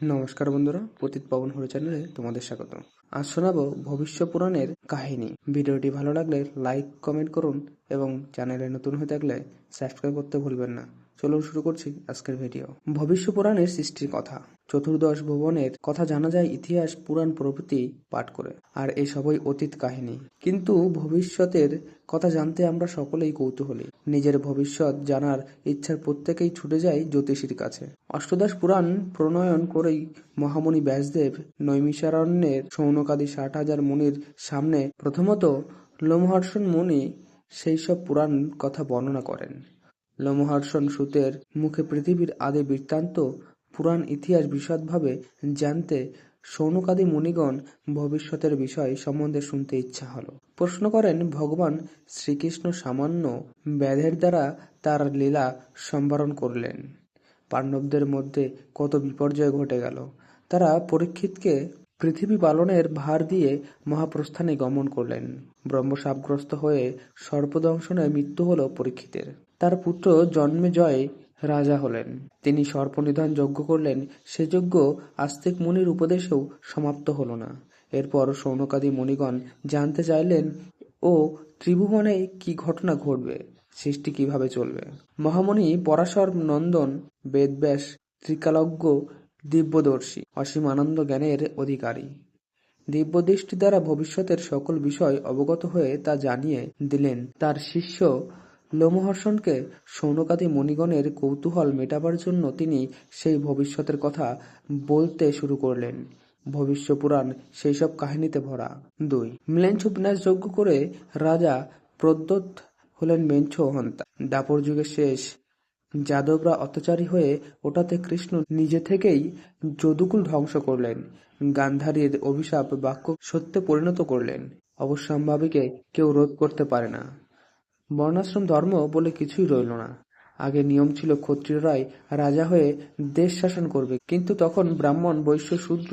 নমস্কার বন্ধুরা, পতিত পবন হরে চ্যানেলে তোমাদের স্বাগত আজ শোনাবো ভবিষ্য পুরাণের কাহিনী। ভিডিওটি ভালো লাগলে লাইক, কমেন্ট করুন এবং চ্যানেলে নতুন হয়ে থাকলে সাবস্ক্রাইব করতে ভুলবেন না। চলুন শুরু করছি আজকের ভিডিও। ভবিষ্য পুরাণের সৃষ্টির কথা। চতুর্দশ ভুবনের কথা জানা যায় ইতিহাস পুরাণ প্রভৃতি পাঠ করে, আর এই সবই অতীত কাহিনী। কিন্তু ভবিষ্যতের কথা জানতে আমরা সকলেই কৌতূহলী। নিজের ভবিষ্যৎ জানার ইচ্ছার প্রত্যেকেই ছুটে যায় জ্যোতিষীর কাছে। অষ্টদশ পুরাণ প্রণয়ন করেই মহামণি ব্যাসদেব নৈমিষারণ্যের সৌনকাদি ষাট হাজার মুনির সামনে প্রথমত লোমহর্ষণ মুনি সেই সব পুরাণ কথা বর্ণনা করেন। লোমহর্ষণ সুতের মুখে পৃথিবীর আদি বৃত্তান্ত পুরাণ ইতিহাস বিশদভাবে জানতে সৌনকাদি মুনিগণ ভবিষ্যতের বিষয় সম্বন্ধে শুনতে ইচ্ছা হলো। প্রশ্ন করেন, ভগবান শ্রীকৃষ্ণ সামান্য ব্যাধের দ্বারা তার লীলা সম্বরণ করলেন। পাণ্ডবদের মধ্যে কত বিপর্যয় ঘটে গেল। তারা পরীক্ষিতকে পৃথিবী পালনের ভার দিয়ে মহাপ্রস্থানে গমন করলেন। ব্রহ্মসাপগ্রস্ত হয়ে সর্পদংশনে মৃত্যু হল পরীক্ষিতের। তার পুত্র জন্মে জয় রাজা হলেন। তিনি সর্পনিধন যজ্ঞ করলেন। সে যজ্ঞ আস্তিক মুনির উপদেশেও সমাপ্ত হল না। এরপর সৌনকাদি মুনিগণ জানতে চাইলেন, ও ত্রিভুবনে কি ঘটনা ঘটবে? সৃষ্টি কীভাবে চলবে? মহামণি পরাশর নন্দন, বেদব্যাস, ত্রিকালজ্ঞ, দিব্যদর্শী, অসীম আনন্দ জ্ঞানের অধিকারী। দিব্যদৃষ্টি দ্বারা ভবিষ্যতের সকল বিষয় অবগত হয়ে তা জানিয়ে দিলেন। তার শিষ্য লোমহর্ষণকে সৌনকাদি মণিগণের কৌতূহল মেটাবার জন্য তিনি সেই ভবিষ্যতের কথা বলতে শুরু করলেন। ভবিষ্য পুরাণ সেই সব কাহিনীতে ভরা। দুই। মিলেঞ্চ বিনাশ যজ্ঞ করে রাজা প্রদ্যোৎ হলেন মেঞ্ছ হন্তা। দাপর যুগের শেষ। যাদবরা অত্যাচারী হয়ে ওটাতে কৃষ্ণ নিজে থেকেই যদুকুল ধ্বংস করলেন। গান্ধারীর অভিশাপ বাক্য সত্যে পরিণত করলেন। অবশ্যম্ভাবীকে কেউ রোধ করতে পারে না। বর্ণাশ্রম ধর্ম বলে কিছুই রইল না। আগে নিয়ম ছিল ক্ষত্রিয়রাই রাজা হয়ে দেশ শাসন করবে। কিন্তু তখন ব্রাহ্মণ বৈশ্য শূদ্র,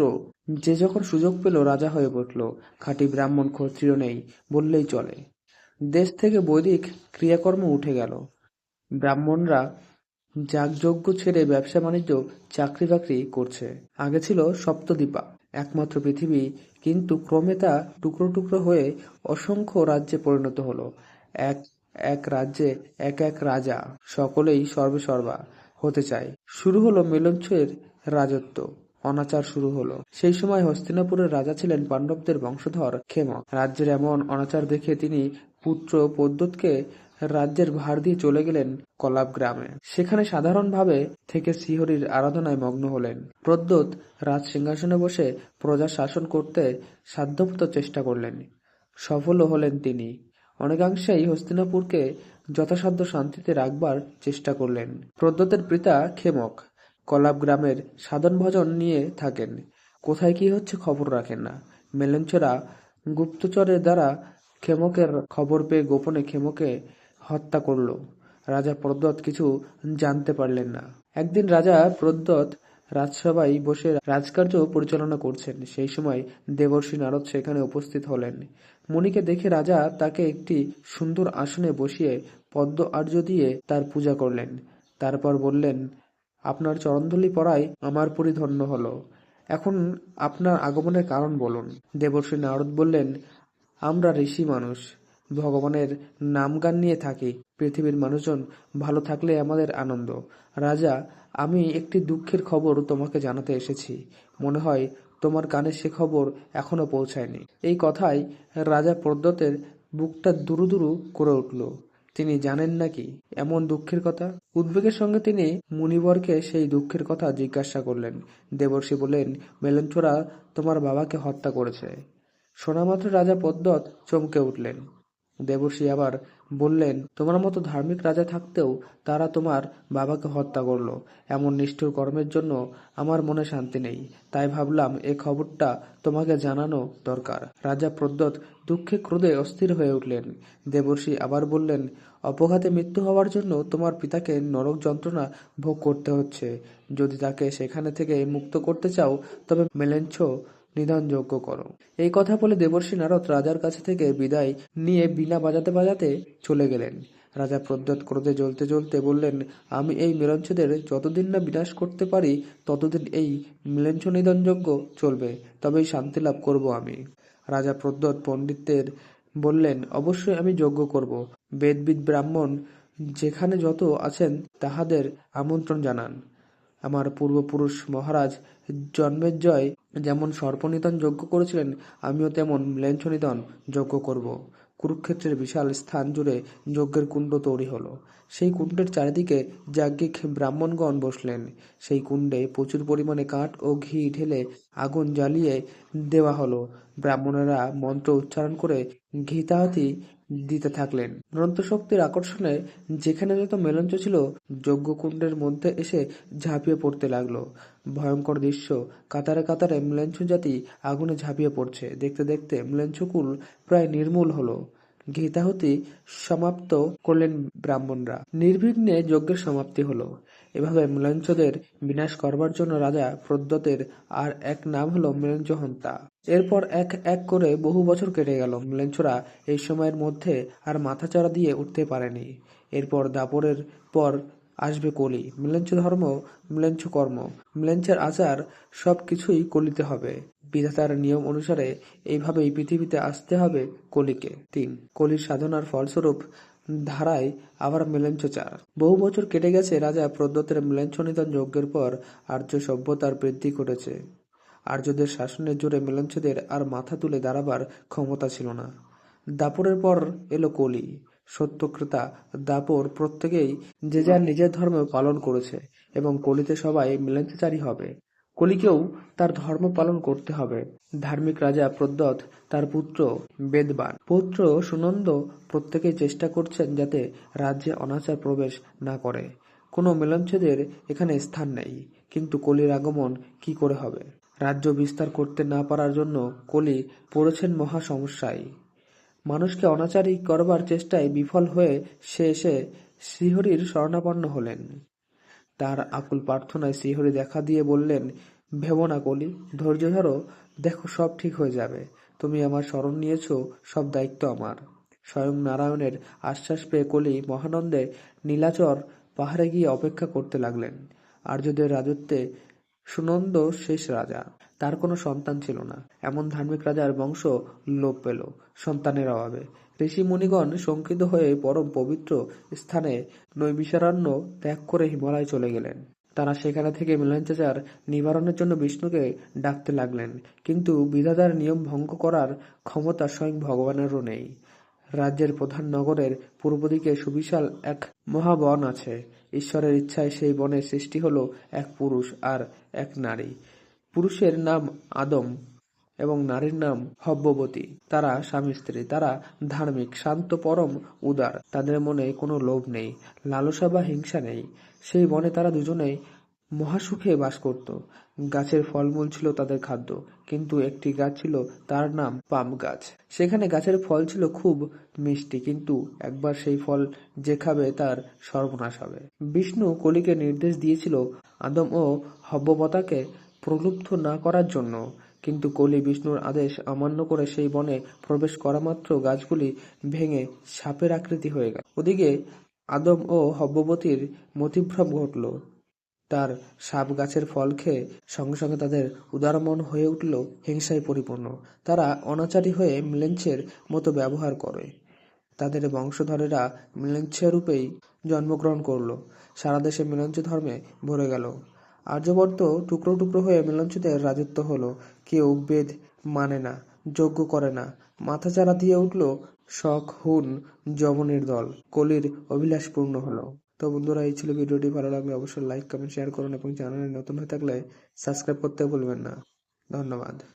যে যখন সুযোগ পেল রাজা হয়ে বসল খাঁটি ব্রাহ্মণ ক্ষত্রিয় নেই বললেই চলে। দেশ থেকে বৈদিক ক্রিয়াকর্ম উঠে গেল। ব্রাহ্মণরা যাগযজ্ঞ ছেড়ে ব্যবসা বাণিজ্য, চাকরি বাকরি করছে। আগে ছিল সপ্তদ্বীপা, একমাত্র পৃথিবী, কিন্তু ক্রমে তা টুকরো টুকরো হয়ে অসংখ্য রাজ্যে পরিণত হলো। এক এক রাজ্যে এক এক রাজা সকলেই সর্বেসর্বা হতে চায়। শুরু হলো মেলঞ্চের রাজত্ব। অনাচার শুরু হলো। সেই সময় হস্তিনাপুরের রাজা ছিলেন পাণ্ডবদের বংশধর ক্ষেমক। রাজ্যের এমন অনাচার দেখে তিনি পুত্র পদ্যুৎকে রাজ্যের ভার দিয়ে চলে গেলেন কলাপ গ্রামে। সেখানে সাধারণভাবে থেকে শ্রীহরির আরাধনায় মগ্ন হলেন। প্রদ্যোৎ রাজ সিংহাসনে বসে প্রজা শাসন করতে সাধ্যমতো চেষ্টা করলেন। সফলও হলেন তিনি। অনেকাংশেই হস্তিনাপুরকে যথাসাধ্য শান্তিতে রাখবার চেষ্টা করলেন। প্রদ্যোতের পিতা ক্ষেমক কলাপ গ্রামের সাধন ভজন নিয়ে থাকেন। কোথায় কি হচ্ছে খবর রাখেন না। মেলঞ্চরা গুপ্তচরের দ্বারা ক্ষেমকের খবর পেয়ে গোপনে ক্ষেমকে হত্যা করল। রাজা প্রদ্যোৎ কিছু জানতে পারলেন না। একদিন রাজা প্রদ্যোৎ রাজসভায় বসে রাজকার্য পরিচালনা করছেন। সেই সময় দেবর্ষী নারদ সেখানে উপস্থিত হলেন। মুনিকে দেখে রাজা তাকে একটি সুন্দর আসনে বসিয়ে পদ্ম আর্য দিয়ে তার পূজা করলেন। তারপর বললেন, আপনার চরণধলি পড়ায় আমার পরিধন্য হলো। এখন আপনার আগমনের কারণ বলুন। দেবর্ষী নারদ বললেন, আমরা ঋষি মানুষ। ভগবানের নামগান নিয়ে থাকি। পৃথিবীর মানুষজন ভালো থাকলে আমাদের আনন্দ। রাজা, আমি একটি দুঃখের খবর তোমাকে জানাতে এসেছি। মনে হয় তোমার কানে সে খবর এখনও পৌঁছায়নি। এই কথায় রাজা প্রদ্যোতের বুকটা দুরু দুরু করে উঠল। তিনি জানেন নাকি এমন দুঃখের কথা? উদ্বেগের সঙ্গে তিনি মুনিবরকে সেই দুঃখের কথা জিজ্ঞাসা করলেন। দেবর্ষী বললেন মেলঞ্চোরা তোমার বাবাকে হত্যা করেছে। শোনামাত্র রাজা পদ্মত চমকে উঠলেন। দেবর্ষি আবার বললেন, তোমার মতো ধার্মিক রাজা থাকতেও তারা তোমার বাবাকে হত্যা করল। এমন নিষ্ঠুর কর্মের জন্য আমার মনে শান্তি নেই। তাই ভাবলাম এ খবরটা তোমাকে জানানো দরকার। রাজা প্রদ্যোৎ দুঃখে ক্রোধে অস্থির হয়ে উঠলেন। দেবর্ষি আবার বললেন, অপঘাতে মৃত্যু হওয়ার জন্য তোমার পিতাকে নরক যন্ত্রণা ভোগ করতে হচ্ছে। যদি তাকে সেখানে থেকে মুক্ত করতে চাও, তবে মেলেঞ্ছ নিধনযোগ্য করো। এই কথা বলে দেবর্ষী নারদ রাজার কাছে থেকে বিদায় নিয়ে বিনা বাজাতে বাজাতে চলে গেলেন। রাজা প্রদ্যোৎ ক্রোধে জ্বলতে জ্বলতে বললেন, আমি এই মিলনচ্ছেদের যতদিন না বিনাশ করতে পারি, ততদিন এই মিলনচ্ছ নিধনযজ্ঞ চলবে। তবেই শান্তি লাভ করব আমি। রাজা প্রদ্যোৎ পণ্ডিতদের বললেন, অবশ্যই আমি যজ্ঞ করব। বেদবিদ ব্রাহ্মণ যেখানে যত আছেন, তাহাদের আমন্ত্রণ জানান। আমার পূর্বপুরুষ মহারাজ জন্মেজয় যেমন সর্পনিধন যজ্ঞ করেছিলেন, আমিও তেমন ম্লেচ্ছনিধন যজ্ঞ করব। কুরুক্ষেত্রের বিশাল স্থান জুড়ে যজ্ঞের কুণ্ড তৈরি হলো। সেই কুণ্ডের চারিদিকে যাজ্ঞিক ব্রাহ্মণগণ বসলেন। সেই কুণ্ডে প্রচুর পরিমাণে কাঠ ও ঘি ঢেলে আগুন জ্বালিয়ে দেওয়া হলো। ব্রাহ্মণেরা মন্ত্র উচ্চারণ করে ঘিতাহাতি দিতে থাকলেন। শক্তির আকর্ষণে যেখানে যত মেলঞ্চ ছিল, যজ্ঞকুণ্ডের মধ্যে এসে ঝাঁপিয়ে পড়তে লাগল। ভয়ঙ্কর দৃশ্য, কাতারে কাতারে ম্লেচ্ছ জাতি আগুনে ঝাঁপিয়ে পড়ছে। দেখতে দেখতে ম্লেচ্ছকুল প্রায় নির্মূল হলো। গীতাহুতি সমাপ্ত করলেন ব্রাহ্মণরা। নির্বিঘ্নে যজ্ঞের সমাপ্তি হলো। এভাবে ম্লেচ্ছদের বিনাশ করবার জন্য রাজা প্রদ্যোতের আর এক নাম হলো ম্লেচ্ছহন্তা এরপর এক এক করে বহু বছর কেটে গেল। ম্লেচ্ছরা এই সময়ের মধ্যে আর মাথাচাড়া দিয়ে উঠতে পারেনি। এরপর দাপরের পর আসবে কলি। মিলেঞ্চ ধর্ম মিলেঞ্চ কর্ম। মিলেঞ্চের আচার সব কিছুই কলিতে হবে। বিধাতার নিয়ম অনুসারে এইভাবেই পৃথিবীতে আসতে হবে কলিকে। তিন, কলির সাধনার ফলস্বরূপ ধারায় আবার মিলেঞ্চচার বহু বছর কেটে গেছে রাজা প্রদ্যোতের মিলেঞ্চনিধন যজ্ঞের পর আর্য সভ্যতার বৃদ্ধি ঘটেছে। আর্যদের শাসনের জোরে মিলেঞ্চদের আর মাথা তুলে দাঁড়াবার ক্ষমতা ছিল না। দাপরের পর এলো কলি। সত্যক্রেতা দাপর প্রত্যেকেই যে যার নিজের ধর্ম পালন করেছে এবং কলিতে সবাই মিলেঞ্চাচারী হবে। কলিকেও তার ধর্ম পালন করতে হবে। ধার্মিক রাজা প্রদ্যোৎ তার পুত্র বেদবান। পুত্র সুনন্দ প্রত্যেকেই চেষ্টা করছেন যাতে রাজ্যে অনাচার প্রবেশ না করে। কোনো মিলনচ্ছেদের এখানে স্থান নেই। কিন্তু কলির আগমন কি করে হবে? রাজ্য বিস্তার করতে না পারার জন্য কলি পড়েছেন মহা সমস্যায়। মানুষকে অনাচারী করবার চেষ্টায় বিফল হয়ে সে এসে শ্রীহরির শরণাপন্ন হলেন। তার আকুল প্রার্থনায় শ্রীহরি দেখা দিয়ে বললেন ভেবো না কলি। ধৈর্য ধরো, দেখো সব ঠিক হয়ে যাবে। তুমি আমার স্মরণ নিয়েছ, সব দায়িত্ব আমার। স্বয়ং নারায়ণের আশ্বাস পেয়ে কলি মহানন্দে নীলাচর পাহাড়ে গিয়ে অপেক্ষা করতে লাগলেন। আর্যদের রাজত্বে সুনন্দ শেষ রাজা। তার কোনো সন্তান ছিল না। এমন ধার্মিক রাজার বংশ লোপ পেল সন্তানের অভাবে। ঋষি মুনিগণ শঙ্কিত হয়ে পরম পবিত্র স্থানে নৈমিষারণ্য ত্যাগ করে হিমালয় চলে গেলেন। তারা সেখানে থেকে মিলনচাচার নিবারণের জন্য বিষ্ণুকে ডাকতে লাগলেন। কিন্তু বিধাতার নিয়ম ভঙ্গ করার ক্ষমতা স্বয়ং ভগবানেরও নেই। রাজ্যের প্রধান নগরের পূর্ব দিকে সুবিশাল এক মহাবন আছে। ঈশ্বরের ইচ্ছায় সেই বনের সৃষ্টি হলো এক পুরুষ আর এক নারী। পুরুষের নাম আদম। এবং নারীর নাম হব্যবতী। তারা স্বামী, স্ত্রী, তারা ধার্মিক, শান্ত, পরম, উদার। তাদের মনে কোনো লোভ নেই, লালসা বা হিংসা নেই। সেই বনে তারা দুজনেই মহাসুখে বাস করত। গাছের ফলমূল ছিল তাদের খাদ্য, কিন্তু একটি গাছ ছিল তার নাম পাম গাছ। সেখানে গাছের ফল ছিল খুব মিষ্টি, কিন্তু একবার সেই ফল যে খাবে তার সর্বনাশ হবে। বিষ্ণু কলিকে নির্দেশ দিয়েছিল আদম ও হব্যবতাকে প্রলুব্ধ না করার জন্য। কিন্তু কলি বিষ্ণুর আদেশ অমান্য করে সেই বনে প্রবেশ করা মাত্র গাছগুলি ভেঙে সাপের আকৃতি হয়ে গেল। ওদিকে আদম ও হব্যবতীর মতিভ্রম ঘটল। তার সাপ গাছের ফল খেয়ে সঙ্গে সঙ্গে তাদের উদারমন হয়ে উঠল, হিংসায় পরিপূর্ণ। তারা অনাচারী হয়ে মিলেঞ্চের মতো ব্যবহার করে। তাদের বংশধরেরা মিলেঞ্চ রূপেই জন্মগ্রহণ করল। সারা দেশে মিলঞ্চ ধর্মে ভরে গেল। আর্যবর্ত টুকরো টুকরো হয়ে মিলনচ্যুতের রাজত্ব হলো। কেউ বেদ মানে না, যজ্ঞ করে না। মাথাচাড়া দিয়ে উঠল শখ, হুন, যমনের দল। কলির অভিলাষ পূর্ণ হলো। তো বন্ধুরা, এই ছিল ভিডিওটি। ভালো লাগলে অবশ্যই লাইক কমেন্ট শেয়ার করুন এবং চ্যানেলে নতুন হয়ে থাকলে সাবস্ক্রাইব করতে ভুলবেন না। ধন্যবাদ।